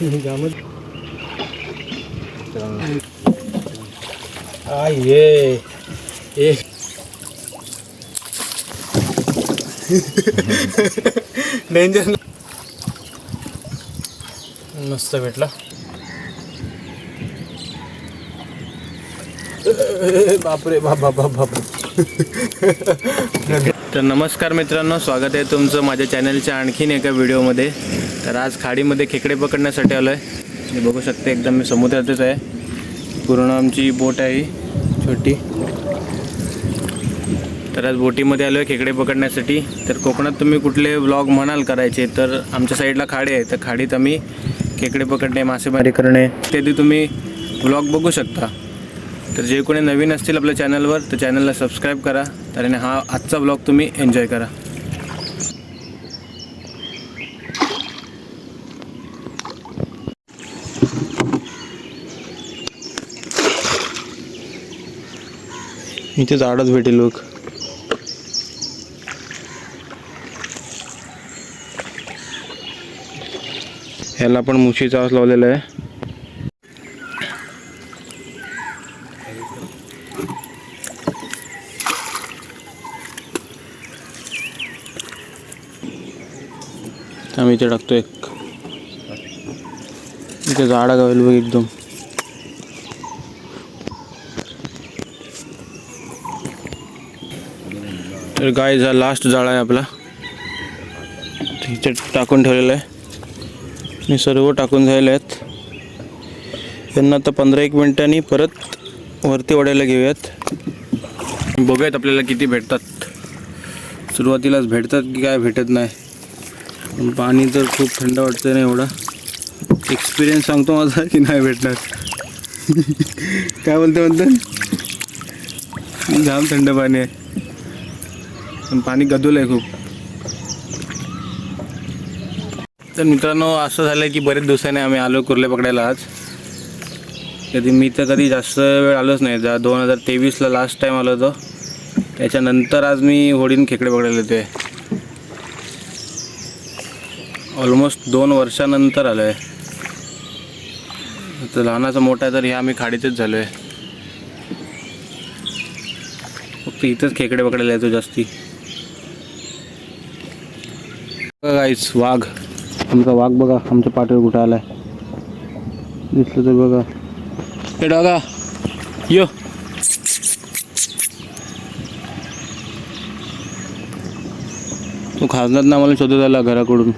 जामच आ ये डेंजर मस्त भेटला बापरे बाप बाप बाप बाप. तर नमस्कार मित्रांनो स्वागत आहे तुमचं माझ्या चॅनलच्या आणखीन एका व्हिडिओमध्ये. तर आज खाडीमध्ये खेकडे पकडण्यासाठी आलो आहे हे बघू शकते एकदम मी समुद्रातच आहे. पूर्ण आमची बोट आहे छोटी. तर आज बोटीमध्ये आलो आहे खेकडे पकडण्यासाठी. तर कोकणात तुम्ही कुठले व्लॉग म्हणाल करायचे तर आमच्या साईडला खाडी आहे. तर खाडीत आम्ही खेकडे पकडणे मासेमारी करणे इत्यादी तुम्ही व्लॉग बघू शकता. तर जे कोणी नवीन असतील आपल्या चॅनलवर तर चॅनलला सबस्क्राईब करा. तर हा आजचा ब्लॉग तुम्ही एन्जॉय करा. इथे झाडच भेटेल लोक ह्याला पण मुशीचा आवाज लावलेला आहे. आम्ही इथे टाकतो एक. इथे झाडा गावेल बघ एकदम. तर गाय हा लास्ट जाळा आहे आपला. इथे टाकून ठेवलेला आहे. आणि सर्व टाकून झालेले आहेत. त्यांना आता पंधरा एक मिनिटांनी परत वरती ओढायला घेऊयात. बघूयात आपल्याला किती भेटतात. सुरुवातीलाच भेटतात की काय भेटत नाही. पण पाणी तर खूप थंड वाटतं ना एवढा एक्सपिरियन्स सांगतो माझा की नाही भेटणार. काय बोलते म्हणतात जाम थंड पाणी आहे. पण पाणी गदूल आहे खूप. तर मित्रांनो असं झालं की बरेच दिवसाने आम्ही आलो कुर्ले पकडायला आज. कधी मी तर कधी जास्त वेळ आलोच नाही. जा दोन हजार तेवीसला लास्ट टाईम आलो होतो. त्याच्यानंतर आज मी होडीन खेकडे पकडायला होते ऑलमोस्ट दोन वर्षानंतर आलो आहे तर लहानाचा मोठा आहे तर ह्या आम्ही खाडीतच झालो आहे फक्त इथंच खेकडे पकडायला येतो जास्ती. बघा गाईस वाघ. आमचा वाघ बघा आमच्या पाठीवर कुठं आलाय. दिसलं तर बघा. हे डॉगा. यो. तो खासदार ना मला शोधत आला घराकडून.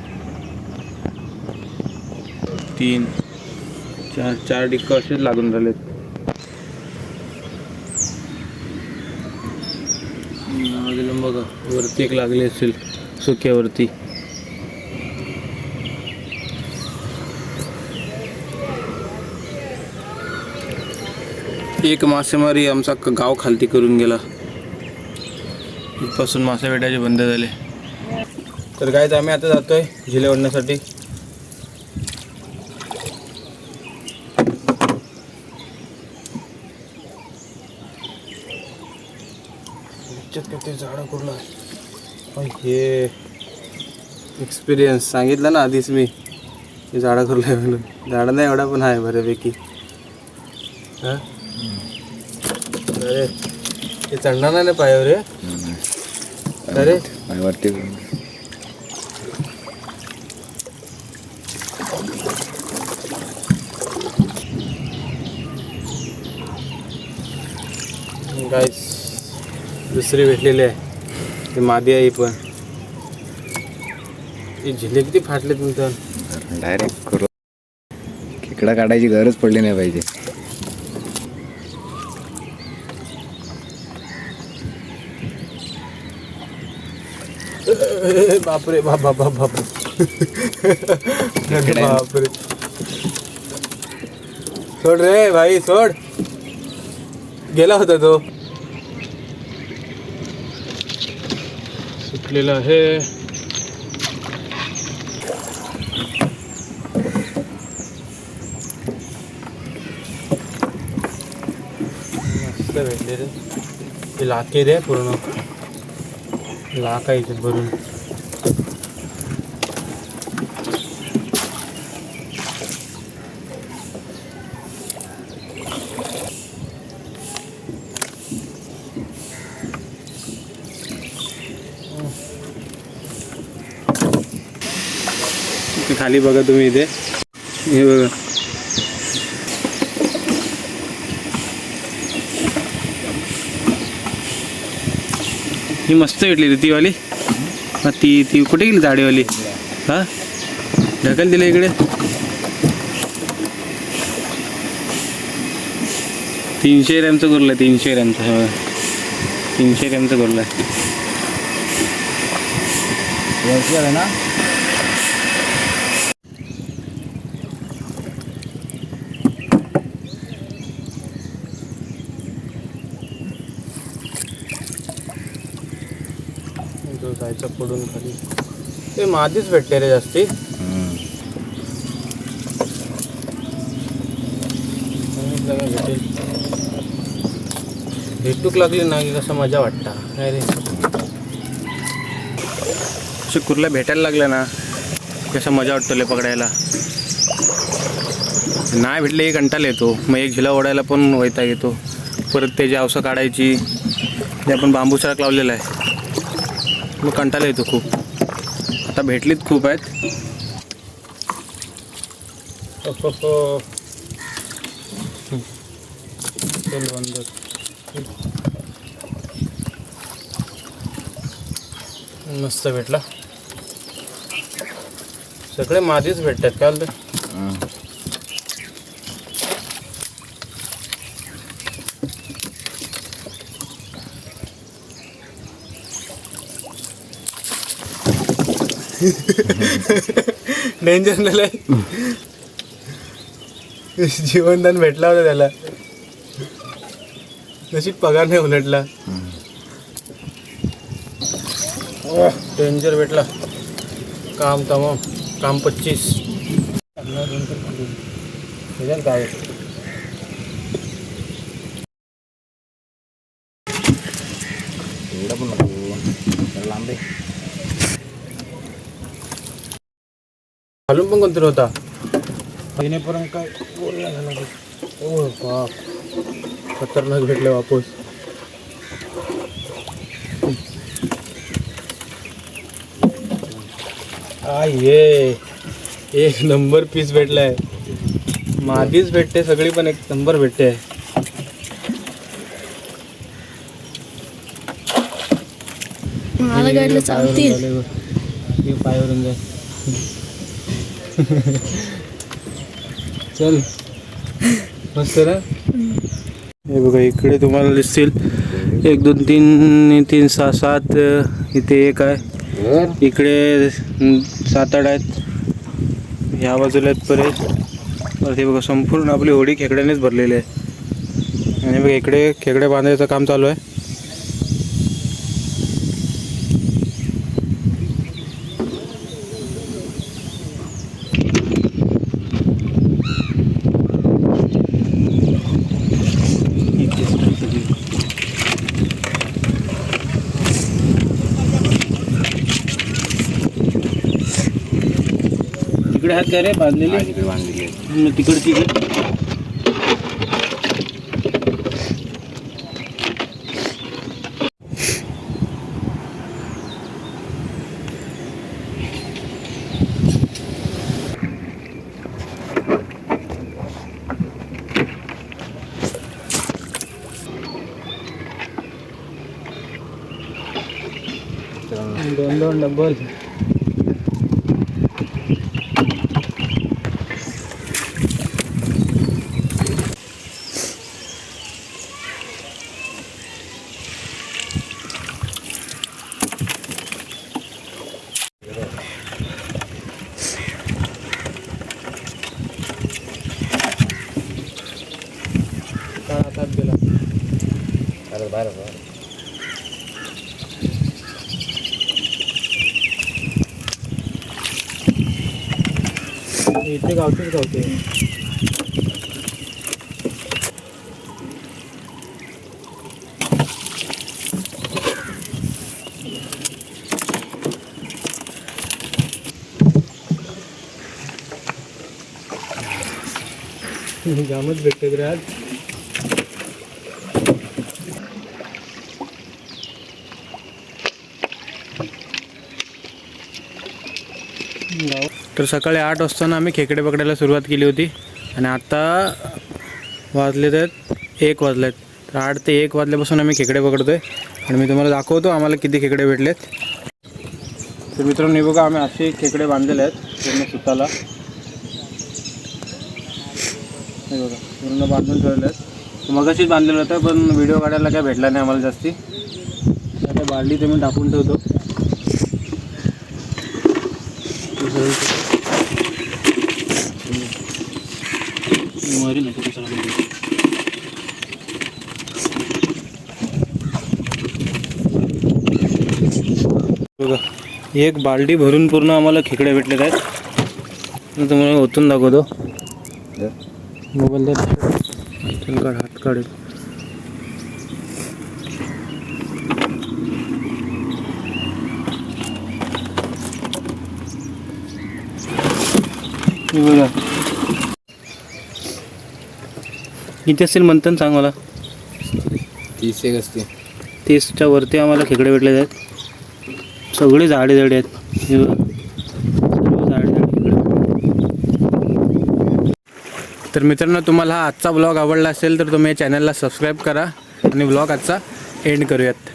तीन चार चार डिक्क असेच लागून झालेत बघा वरती एक लागले असेल सुक्यावरती. एक मासेमारी आमचा गाव खालती करून गेला. इथपासून मासे भेटायचे बंद झाले. तर काय आम्ही आता जातोय झिले ओढण्यासाठी. किती झाडं कुठलं हे एक्सपिरियन्स सांगितलं ना आधीच मी. हे झाडं कुरलं म्हणून. झाडं नाही एवढा पण आहे बऱ्यापैकी. हा? अरे हे चढणार नाही ना पायावर रे अरे. वाटते गाईस दुसरी भेटलेली आहे. ती मादी आहे ही पण. ही झिले किती फाटलेत मी तर. डायरेक्ट करू. खेकडा काढायची गरज पडली नाही पाहिजे. बापरे बाप बाप बाप बाप बापरे. सोड रे भाई सोड. गेला होता तो. सुटलेला आहे. मस्त भेटले रे हे लाके रे पूर्ण. लाख आहे इथे भरून. खाली बघा तुम्ही इथे. हे बघा. ही मस्त भेटली ती वाली हा ती ती कुठे गेली जाडीवाली हा? ढकल दिलं इकडे. तीनशे रॅमचं कुरलं तीनशे रॅमचं हा. तीनशे रॅमचं कुरलं आहे ना? जायचं पडून खाली. ते मातीच भेटते रे जास्ती. भेटेल भेटूक लागली ना की कसं मजा वाटता. काय रे. असे भेटायला लागल्या ना कसं मजा वाटतो ले पकडायला. नाही भेटले एक कंटाला येतो. मग एक झिला ओढायला पण वैताग येतो. परत त्याची अवसं काढायची ते आपण बांबू सडक लावलेला आहे. मग कंटाळा येतो खूप. आता भेटलीत खूप आहेत. मस्त भेटला. सगळे मादीच भेटतात काल तर डेंजर नाही जीवनदान भेटला होता त्याला. नशीब पगार नाही उलटला. डेंजर भेटला. काम तमाम काम पच्चीस. काय एवढं पण नको जरा लांब आहे. घालून पण कोणतरी होता? महिन्यापर्यंत काय? बोलला झाला ओ बाप. खतरनाक भेटले वापस. आ ये एक नंबर पीस भेटलाय. मादीच भेटते सगळी पण एक नंबर भेटते. मला गाडलं चालतील. पायावरून जा चल. मस्त ना? हे बघा इकडे तुम्हाला दिसतील. एक दोन तीन तीन सहा सात इथे एक आहे. इकडे सात आठ आहेत. ह्या बाजूला आहेत परत परत हे बघा संपूर्ण आपली होडी खेकड्यानेच भरलेली आहे. आणि बघा इकडे खेकडे बांधायचं काम चालू आहे. तिकडे आहेत का रे बांधलेले आज इकडे बांधलेली आहे. मग तिकडची इकडे दोन दोन डबल अरे बरं बरं इथे गावतेच गावते जामच भेटते रे आज। तर सकाळी आठ वाजताना आम्ही खेकडे पकडायला सुरुवात केली होती. आणि आता वाजलेत आहेत एक वाजले आहेत तर आठ ते एक वाजल्यापासून आम्ही खेकडे पकडतोय. आणि मी तुम्हाला दाखवतो आम्हाला किती खेकडे भेटलेत. तर मित्रांनो हे बघा आम्ही असे खेकडे बांधलेले आहेत पूर्ण सुताला. हे बघा पूर्ण बांधून ठेवले आहेत. मगाशीच बांधलेलं होतं पण व्हिडिओ काढायला काय भेटला नाही आम्हाला जास्ती. आता बारडी ते मी टाकून ठेवतो. बघा एक बालडी भरून पूर्ण आम्हाला खेकडे भेटलेले आहेत. तुम्हाला ओतून दाखवतो. मोबाईल दे चल काढ हात काढेल हे बघा. किती असेल म्हणतात सांग मला. तीस एक असते तीसच्या वरती आम्हाला खेकडे भेटले आहेत. सगळे झाडे झाडे आहेत. हे बघा. तर मित्रांनो तुम्हाला हा आजचा ब्लॉग आवडला असेल तर तुम्ही चॅनलला सबस्क्राईब करा आणि ब्लॉग आजचा एंड करूयात.